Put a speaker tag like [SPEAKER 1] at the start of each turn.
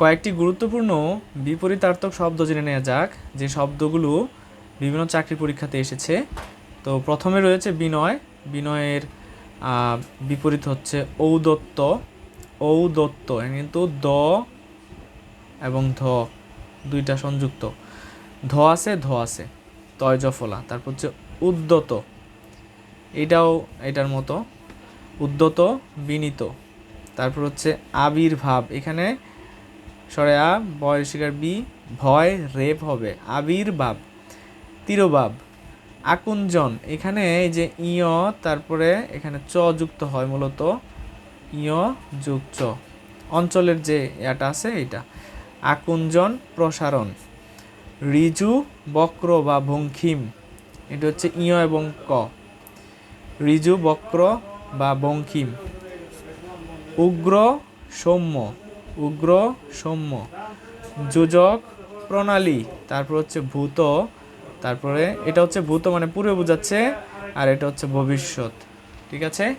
[SPEAKER 1] কয়েকটি গুরুত্বপূর্ণ বিপরীতার্থক শব্দ জেনে নেওয়া যাক। যে শব্দগুলো বিভিন্ন চাকরি পরীক্ষাতে এসেছে। তো প্রথমে রয়েছে বিনয়। বিনয়ের বিপরীত হচ্ছে ঔদত্ত। ঔদত্ত কিন্তু দ এবং ধ দুইটা সংযুক্ত। ধ আছে ধ আছে। তয় জফলা তারপর হচ্ছে উদ্যত। এটাও এটার মতো। উদ্যত, বিনীত। তারপর হচ্ছে আবির্ভাব। এখানে সরে আ বয় শিকার বি, ভয়, রেপ হবে। আবির্ভাব তিরোভাব আকুঞ্জন। এখানে এই যে ইয়, তারপরে এখানে চ যুক্ত হয় মূলত। ইয় যুগ চ। অঞ্চলের যে এটা আছে এটা আকুঞ্জন, প্রসারণ। ঋজু বক্র বা বঙ্কিম এটা হচ্ছে ইয় এবং ক। ঋজু বক্র বা বঙ্কিম উগ্র, সৌম্য। উগ্র সৌম্য। যোজক প্রণালী, তারপর হচ্ছে ভূত, তারপরে এটা হচ্ছে ভূত মানে পূর্বে বোঝাচ্ছে, আর এটা হচ্ছে ভবিষ্যৎ। ঠিক আছে?